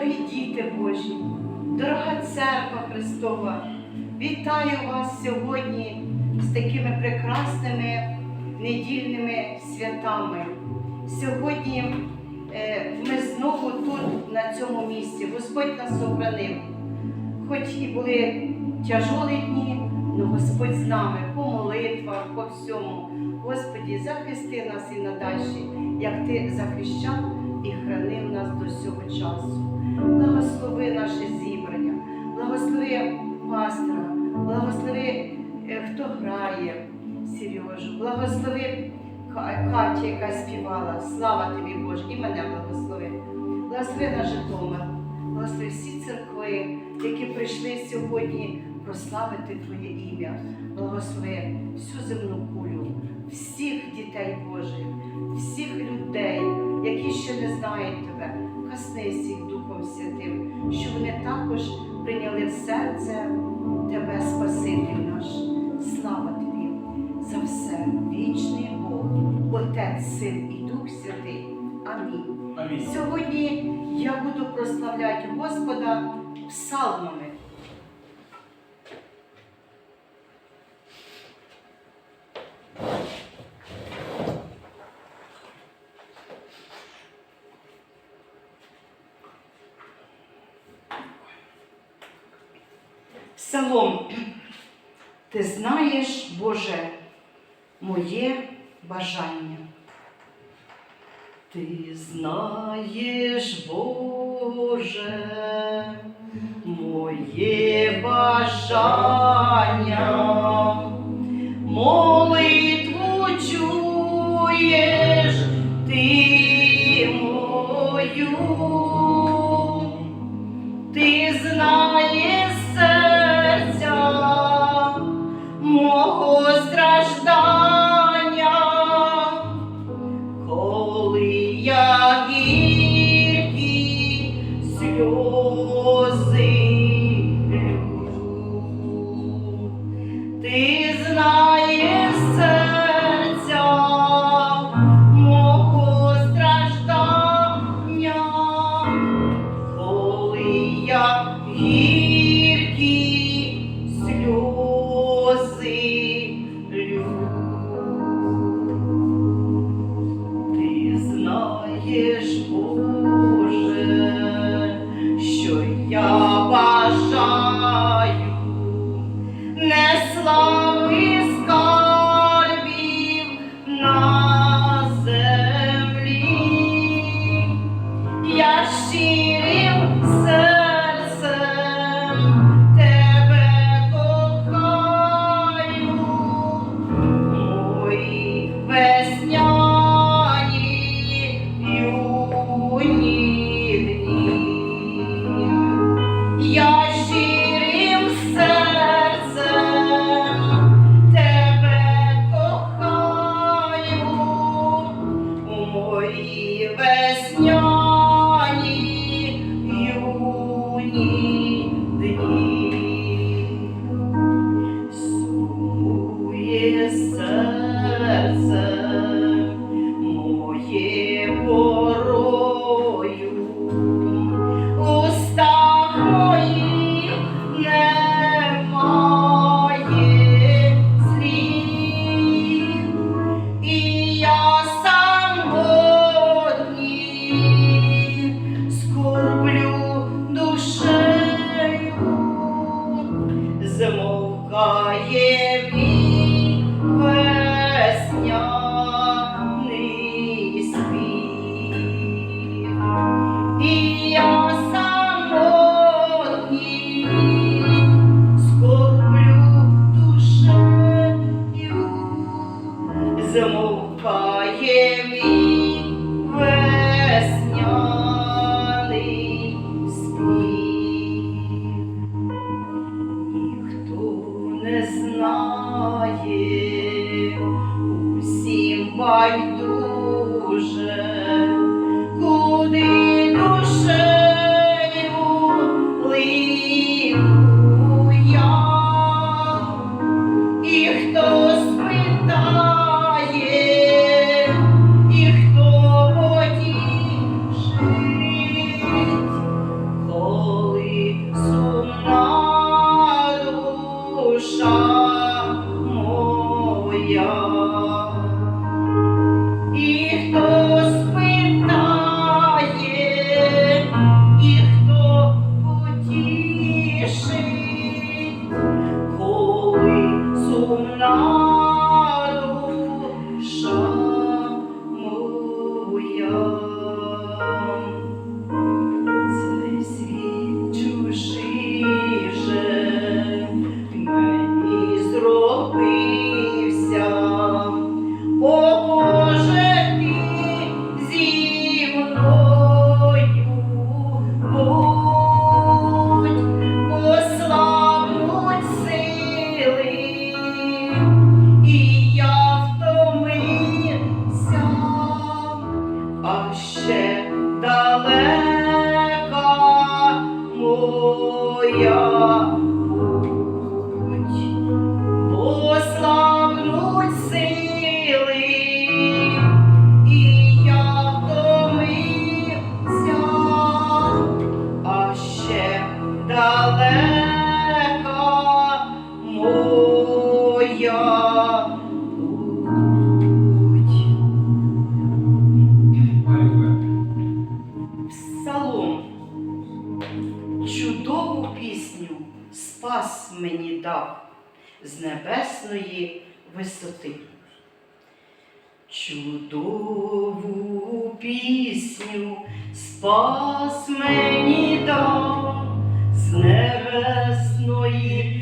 дорогі діти Божі, дорога церква Христова, вітаю вас сьогодні з такими прекрасними недільними святами. Сьогодні е, ми знову тут, на цьому місці. Господь нас обранив. Хоч і були тяжолі дні, але Господь з нами по молитвах, по всьому. Господі, захисти нас і надальші, як Ти захищав і хранив нас до цього часу. Благослови наше зібрання, благослови пастора, благослови, е, хто грає, Сережу, благослови Ка- Катю, яка співала. Слава тобі, Боже, і мене благослови. Благослови наш Житомир, благослови всі церкви, які прийшли сьогодні прославити Твоє ім'я. Благослови всю земну кулю, всіх дітей Божих, всіх людей, які ще не знають Тебе. Каснись їх Духом Святим, щоб вони також прийняли в серце Тебе, Спаситель наш. Слава Тобі за все, вічний Бог, Отець, Син і Дух Святий. Амінь. Амінь. Сьогодні я буду прославляти Господа псалмами. Псалом. Ти знаєш, Боже, моє бажання. Ти знаєш, Боже, моє бажання, молитву чуєш ти мою, ти знаєш free. з небесної висоти. Чудову пісню спас мені до з небесної.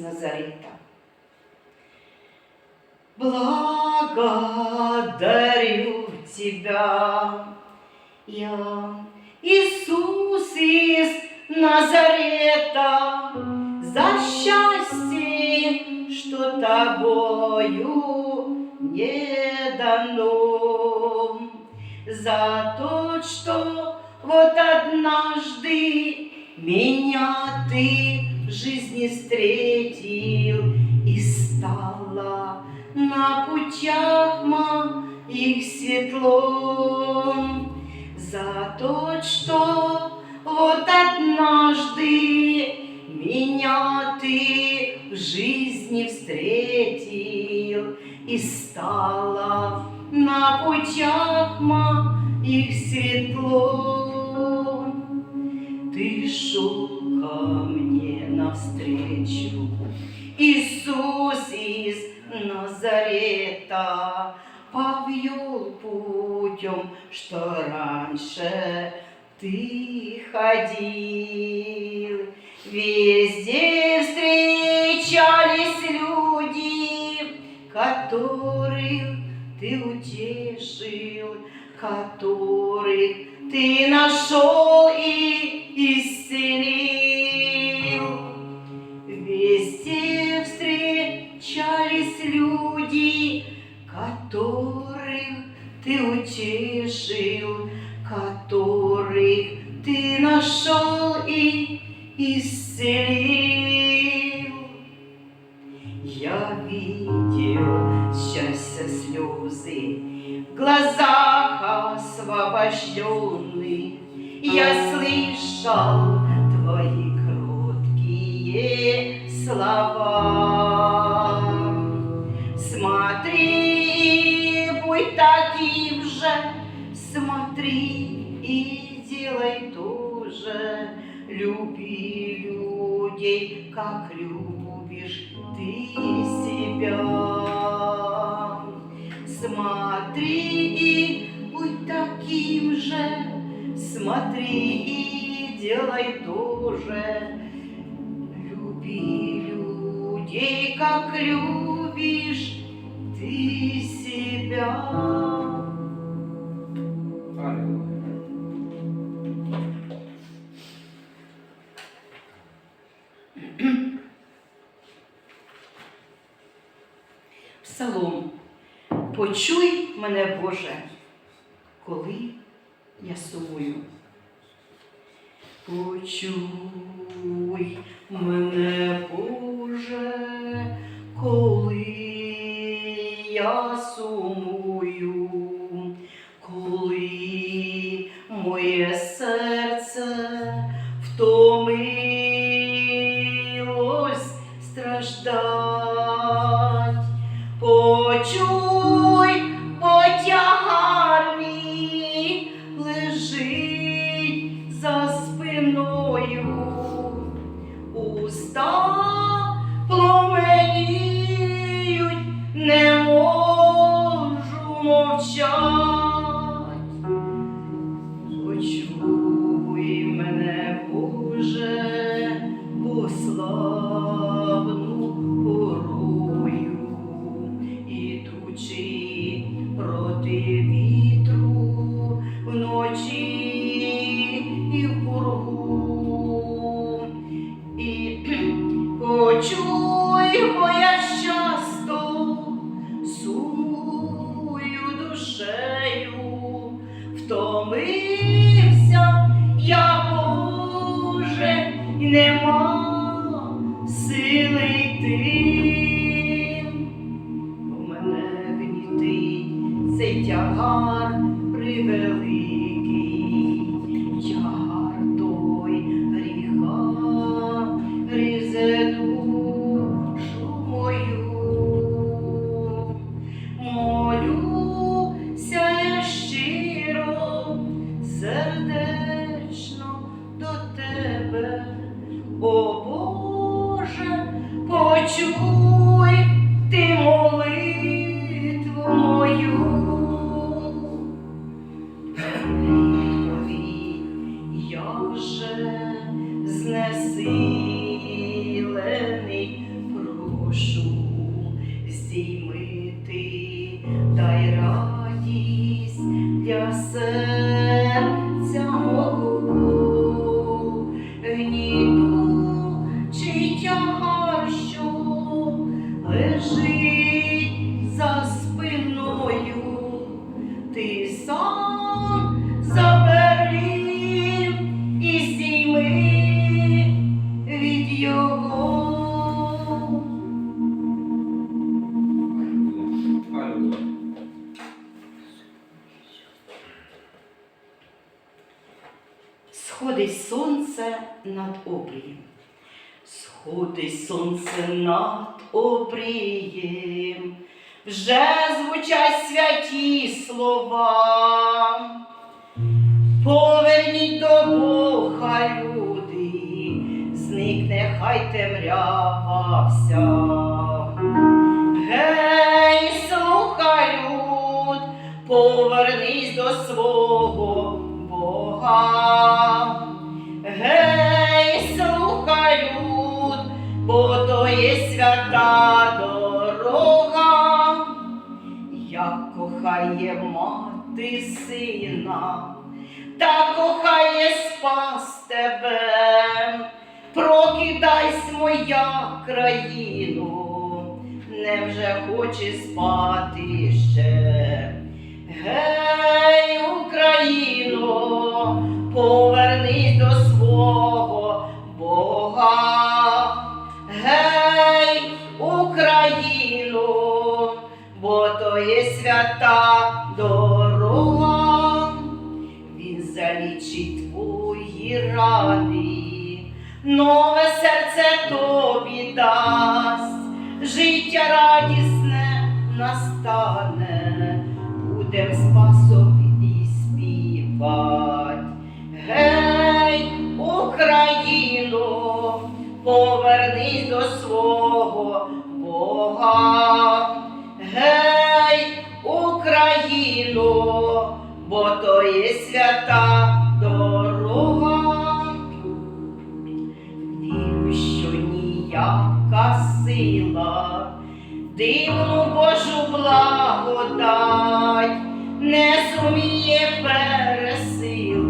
Назарета. Благодарю Тебя, я, Иисус из Назарета, за счастье, что Тобою не дано, за то, что вот однажды меня Ты жизни встретил и стала на путях моих светлом. За то, что вот однажды меня ты в жизни встретил и стала на путях моих светлом. Иисус из Назарета повел путем, что раньше ты ходил. Везде встречались люди, которых ты утешил, которых ты нашел и исцелил. Везде люди, которых ты утешил, которых ты нашел и исцелил. Я видел счастье слезы в глазах освобожденных. Я слышал твои кроткие слова. Смотри и делай то же. Люби людей, как любишь ты себя. Смотри и будь таким же, смотри и делай то же. Люби людей, как любишь ты себя. Почуй мене, Боже, коли я сумую. Почуй мене, Боже, Oh. Ти сам забери і зійми від його. Сходить сонце над обрієм. Сходить сонце над обрієм вже звучать святі слова. Поверніть до Бога люди, зникне хай темрява вся. Гей, слухай, люд, повернись до свого Бога. Хоче спати ще? Гей, Україно, повернись до свого Бога. Гей, Україно, бо то є свята дорога. Він залічить твої рани, нове серце тобі дасть, життя радісне настане, будем спасові співать. Гей, Україно, повернись до свого Бога. Гей, Україно, бо то є свята дорога. Вірю, що ніяка сила, дивну Божу благодать не зуміє пересилить,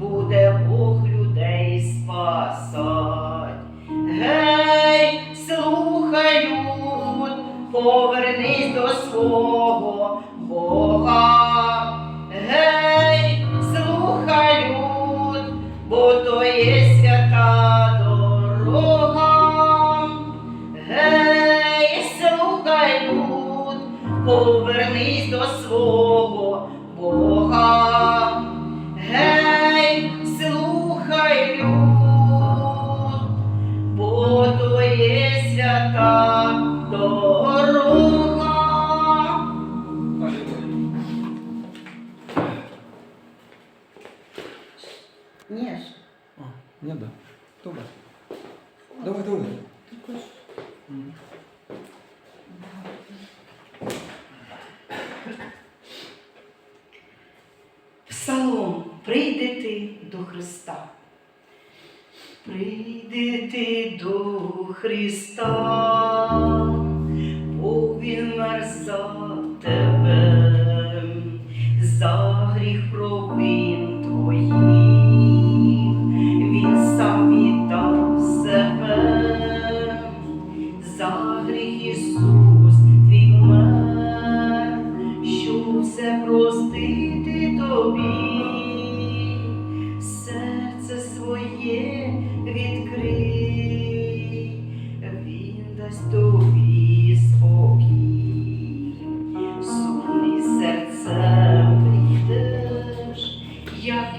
буде Бог людей спасать. Гей, слухай, люд, повернись до свого Бога. Прийди ти до Христа. Прийди ти до Христа,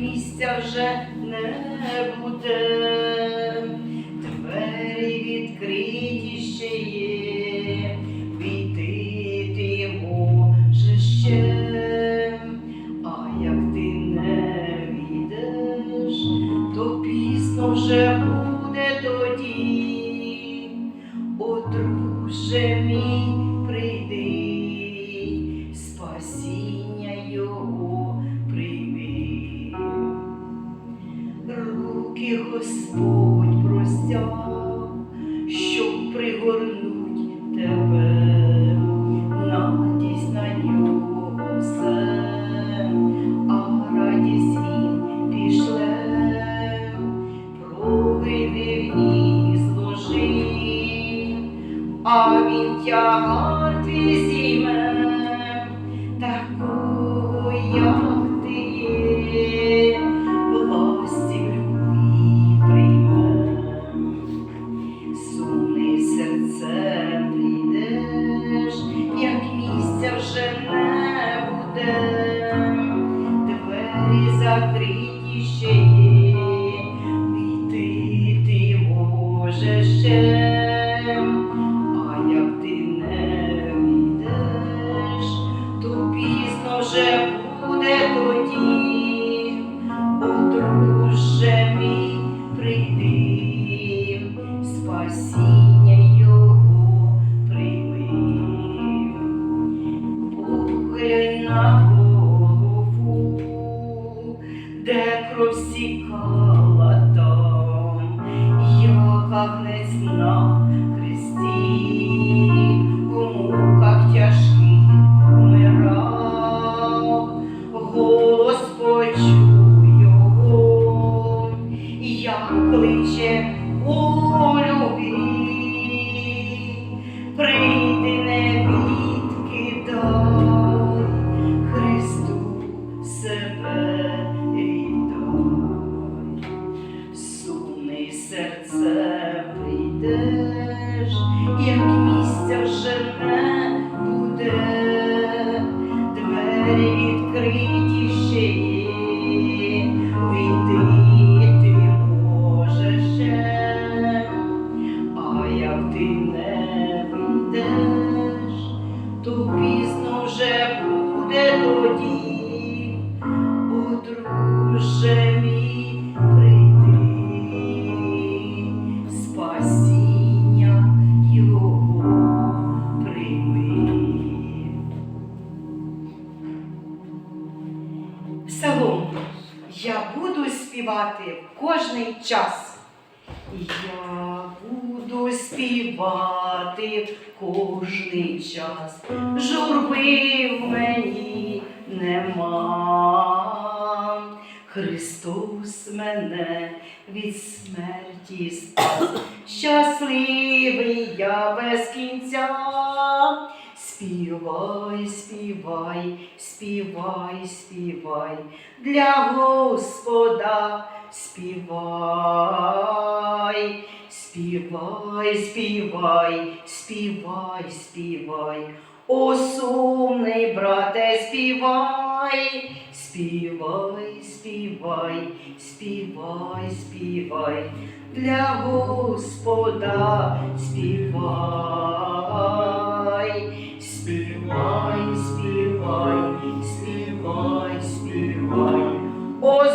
місця вже не буде, а він Христос мене від смерті спас. Щасливий я без кінця. Співай, співай, співай, співай для Господа співай, співай, співай, співай, співай. О, сумний брате, співай, співай, співай, співай, співай, для Господа співай, співай, співай, співай, співай. О,